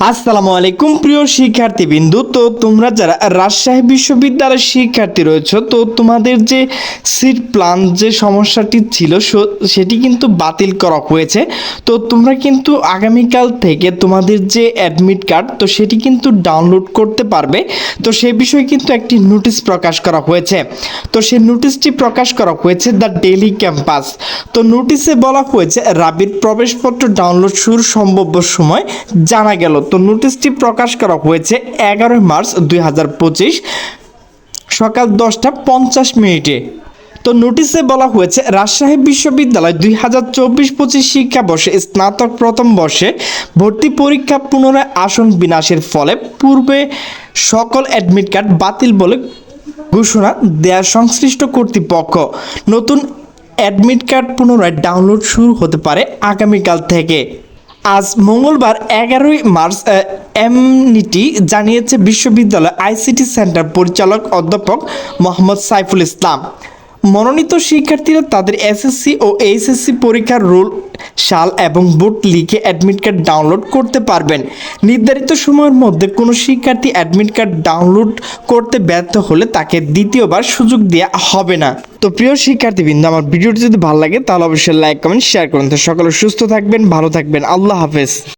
আসসালামু আলাইকুম, প্রিয় শিক্ষার্থীবৃন্দু। তো তোমরা যারা রাজশাহী বিশ্ববিদ্যালয়ের শিক্ষার্থী রয়েছে, তো তোমাদের যে সিট প্ল্যান যে সমস্যাটি ছিল সেটি কিন্তু বাতিল করা হয়েছে। তো তোমরা কিন্তু আগামীকাল থেকে তোমাদের যে অ্যাডমিট কার্ড তো সেটি কিন্তু ডাউনলোড করতে পারবে। তো সেই বিষয়ে কিন্তু একটি নোটিশ প্রকাশ করা হয়েছে। তো সেই নোটিশটি প্রকাশ করা হয়েছে দ্য ডেইলি ক্যাম্পাস তো নোটিশে বলা হয়েছে, রাবির প্রবেশপত্র ডাউনলোড শুরু সম্ভাব্য সময় জানা গেল। তো নোটিশটি প্রকাশ করা হয়েছে এগারোই মার্চ দুই হাজার পঁচিশ সকাল দশটা পঞ্চাশ মিনিটে। তো নোটিশে বলা হয়েছে, রাজশাহী বিশ্ববিদ্যালয় দুই হাজার চব্বিশ পঁচিশ শিক্ষাবর্ষে স্নাতক প্রথম বর্ষে ভর্তি পরীক্ষা পুনরায় আসন বিনাশের ফলে পূর্বে সকল অ্যাডমিট কার্ড বাতিল বলে ঘোষণা দেয়া সংশ্লিষ্ট কর্তৃপক্ষ। নতুন অ্যাডমিট কার্ড পুনরায় ডাউনলোড শুরু হতে পারে আগামীকাল থেকে। আজ মঙ্গলবার এগারোই মার্চ এমনিটি জানিয়েছে বিশ্ববিদ্যালয় আইসিটি সেন্টার পরিচালক অধ্যাপক মোহাম্মদ সাইফুল ইসলাম। মনোনীত শিক্ষার্থীরা তাদের এসএসসি ও এইচএসসি পরীক্ষার রোল, সাল এবং বুট লিখে অ্যাডমিট কার্ড ডাউনলোড করতে পারবেন। নির্ধারিত সময়ের মধ্যে কোনো শিক্ষার্থী অ্যাডমিট কার্ড ডাউনলোড করতে ব্যর্থ হলে তাকে দ্বিতীয়বার সুযোগ দেওয়া হবে না। তো প্রিয় শিক্ষার্থীবৃন্দ, আমার ভিডিওটি যদি ভালো লাগে, তাহলে অবশ্যই লাইক কমেন্ট শেয়ার করুন। তো সকলে সুস্থ থাকবেন, ভালো থাকবেন। আল্লাহ হাফেজ।